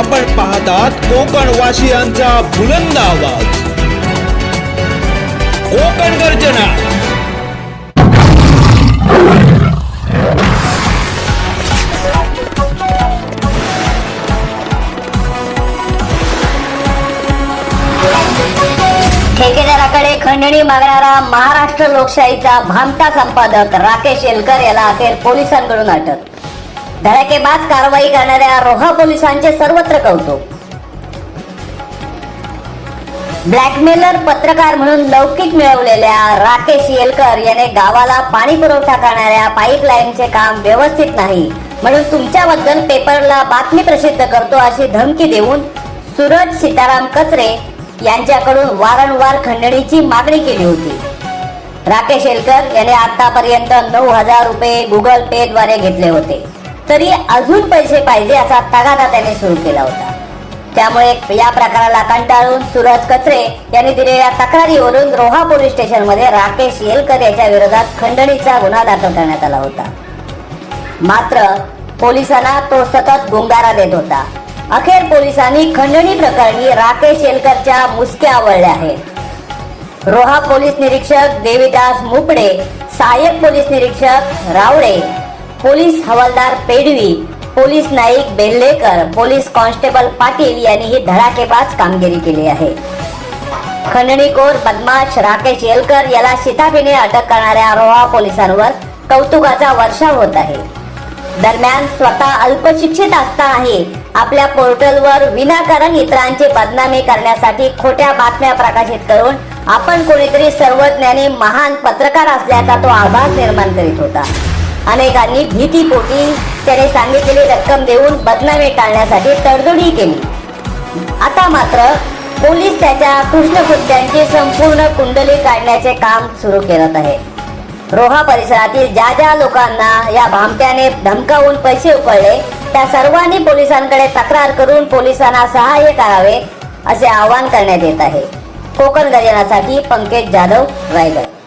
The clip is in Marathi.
आपण पाहतात कोकण वासियांचा बुलंद आवाज. कोकण गर्जना. ठेकेदाराकडे खंडणी मागणारा महाराष्ट्र लोकशाहीचा भामटा संपादक राकेश येलकर याला अखेर पोलिसांकडून अटक. धडाकेबाज कारवाई करणाऱ्या रोहा पोलिसांचे सर्वत्र कौतुक. ब्लॅकमेलर पत्रकार म्हणून लौकिक मिळवलेल्या राकेश येलकर याने गावाला पाणी पुरवठा करणाऱ्या पाईपलाईनचे काम व्यवस्थित नाही म्हणून तुमच्याबद्दल पेपरला बातमी प्रसिद्ध करतो अशी धमकी देऊन सूरज सीताराम कचरे यांच्याकडून वारंवार खंडणीची मागणी केली होती. राकेश येलकर याने आतापर्यंत नऊ हजार रुपये गुगल पे द्वारे घेतले होते. तरी अजून पैसे पाहिजे असा तगादा त्याने सुरू केला होता. त्यामुळे या प्रकाराला कंटाळून सूरज कचरे यांनी दिलेल्या तक्रारीवरून रोहा पोलीस स्टेशनमध्ये राकेश येलकर याच्या विरोधात खंडणीचा गुन्हा दाखल करण्यात आला होता. मात्र पोलिसांना तो सतत गुंगारा देत होता. अखेर पोलिसांनी खंडणी प्रकरणी राकेश येलकरच्या मुसक्या आवळल्या आहेत. रोहा पोलीस निरीक्षक देवीदास मुपडे सहाय्यक पोलीस निरीक्षक रावळे पोलीस हवालदार Pedvi police Naik Bellekar police constable Patil यांनी ही धडाकेबाज कामगिरी केली आहे. खंडणीखोर बदमाश राकेश येलकर याला शिताफीने अटक करणाऱ्या रोहा पोलिसांवर कौतुकाचा वर्षाव होत आहे. दरम्यान स्वतः अल्पशिक्षित असतानाही आपल्या पोर्टलवर विनाकारण इतरांची बदनामी करण्यासाठी खोट्या बातम्या प्रकाशित करून आपण कोणीतरी सर्वज्ञानी महान पत्रकार असल्याचा तो आभास निर्माण करीत होता. अनेकांनी भीतीपोटी त्याने सांगितलेली रक्कम देऊन बदनामी टाळण्यासाठी तडजोडी केली. आता मात्र पोलीस त्याच्या कृष्णकृत्यांची संपूर्ण कुंडली काढण्याचे काम सुरू करत आहे. रोहा परिसरातील ज्या ज्या लोकांना या भामट्याने धमकावून पैसे उकळले त्या सर्वांनी पोलिसांकडे तक्रार करून पोलिसांना सहाय्य करावे असे आवाहन करण्यात येत आहे. कोकण गर्जनासाठी पंकज जाधव रायगड.